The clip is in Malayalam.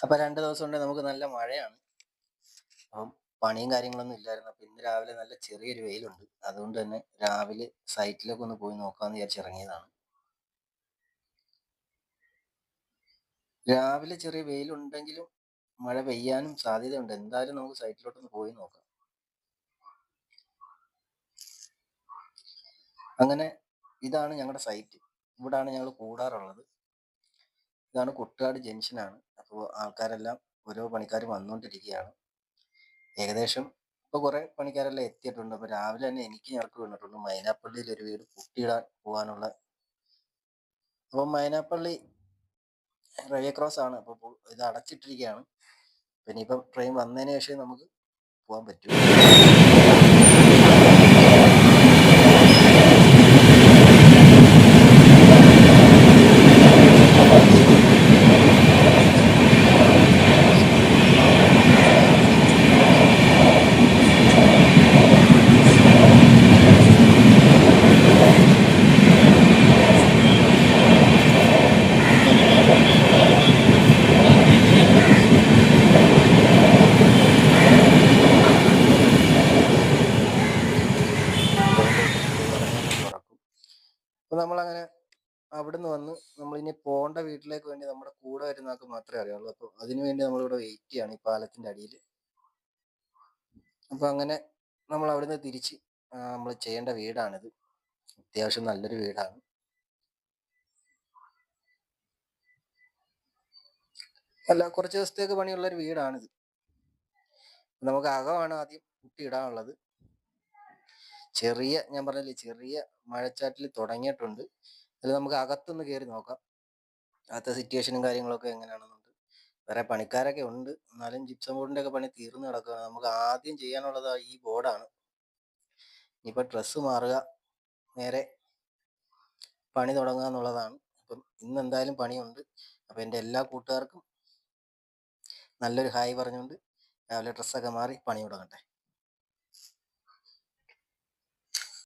അപ്പൊ രണ്ട് ദിവസം കൊണ്ട് നമുക്ക് നല്ല മഴയാണ്. അപ്പം പണിയും കാര്യങ്ങളൊന്നും ഇല്ലായിരുന്നു. അപ്പൊ ഇന്ന് രാവിലെ നല്ല ചെറിയൊരു വെയിലുണ്ട്. അതുകൊണ്ട് തന്നെ രാവിലെ സൈറ്റിലൊക്കെ ഒന്ന് പോയി നോക്കാന്ന് വിചാരിച്ച് ഇറങ്ങിയതാണ്. രാവിലെ ചെറിയ വെയിലുണ്ടെങ്കിലും മഴ പെയ്യാനും സാധ്യതയുണ്ട്. എന്തായാലും നമുക്ക് സൈറ്റിലോട്ടൊന്ന് പോയി നോക്കാം. അങ്ങനെ ഇതാണ് ഞങ്ങളുടെ സൈറ്റ്. ഇവിടാണ് ഞങ്ങൾ കൂടാറുള്ളത്. ഇതാണ് കുട്ടാട് ജംഗ്ഷനാണ് അപ്പോൾ ആൾക്കാരെല്ലാം ഓരോ പണിക്കാർ വന്നുകൊണ്ടിരിക്കുകയാണ് ഏകദേശം ഇപ്പോൾ കുറേ പണിക്കാരെല്ലാം എത്തിയിട്ടുണ്ട്. അപ്പോൾ രാവിലെ തന്നെ എനിക്ക് ഞങ്ങൾക്ക് വന്നിട്ടുണ്ട്. മൈനാപ്പള്ളിയിൽ ഒരു വീട് കുട്ടിയിടാൻ പോകാനുള്ള അപ്പോൾ മൈനാപ്പള്ളി റെയിൽവേ ക്രോസ് ആണ്. അപ്പോൾ ഇത് അടച്ചിട്ടിരിക്കുകയാണ് പിന്നെ ട്രെയിൻ വന്നതിന് ശേഷം നമുക്ക് പോകാൻ പറ്റൂ. അപ്പൊ നമ്മളങ്ങനെ അവിടുന്ന് വന്ന് നമ്മളിനി പോകേണ്ട വീട്ടിലേക്ക് വേണ്ടി നമ്മുടെ കൂടെ വരുന്നവർക്ക് മാത്രമേ അറിയുള്ളൂ. അപ്പൊ അതിനു വേണ്ടി നമ്മളിവിടെ വെയിറ്റ് ചെയ്യാണ് ഈ പാലത്തിന്റെ അടിയിൽ അപ്പൊ അങ്ങനെ നമ്മൾ അവിടുന്ന് തിരിച്ച് നമ്മൾ ചെയ്യേണ്ട വീടാണിത്. അത്യാവശ്യം നല്ലൊരു വീടാണ്. അല്ല കുറച്ച് ദിവസത്തേക്ക് പണിയുള്ള ഒരു വീടാണിത്. നമുക്ക് അകമാണ് ആദ്യം കുട്ടി ഇടാനുള്ളത്. ചെറിയ ഞാൻ പറഞ്ഞില്ലേ ചെറിയ മഴച്ചാറ്റിൽ തുടങ്ങിയിട്ടുണ്ട്. അതിൽ നമുക്ക് അകത്തൊന്ന് കയറി നോക്കാം. അകത്തെ സിറ്റുവേഷനും കാര്യങ്ങളൊക്കെ എങ്ങനെയാണെന്നുണ്ട്. വേറെ പണിക്കാരൊക്കെ ഉണ്ട്. എന്നാലും ജിപ്സം ബോർഡിന്റെ ഒക്കെ പണി തീർന്നു കിടക്കുകയാണ്. നമുക്ക് ആദ്യം ചെയ്യാനുള്ളത് ഈ ബോർഡാണ് ഇനിയിപ്പോൾ ഡ്രസ്സ് മാറുക. നേരെ പണി തുടങ്ങുക എന്നുള്ളതാണ്. അപ്പം ഇന്ന് എന്തായാലും പണിയുണ്ട്. അപ്പം എന്റെ എല്ലാ കൂട്ടുകാർക്കും നല്ലൊരു ഹായ് പറഞ്ഞുകൊണ്ട് രാവിലെ ഡ്രസ്സൊക്കെ മാറി പണി തുടങ്ങട്ടെ.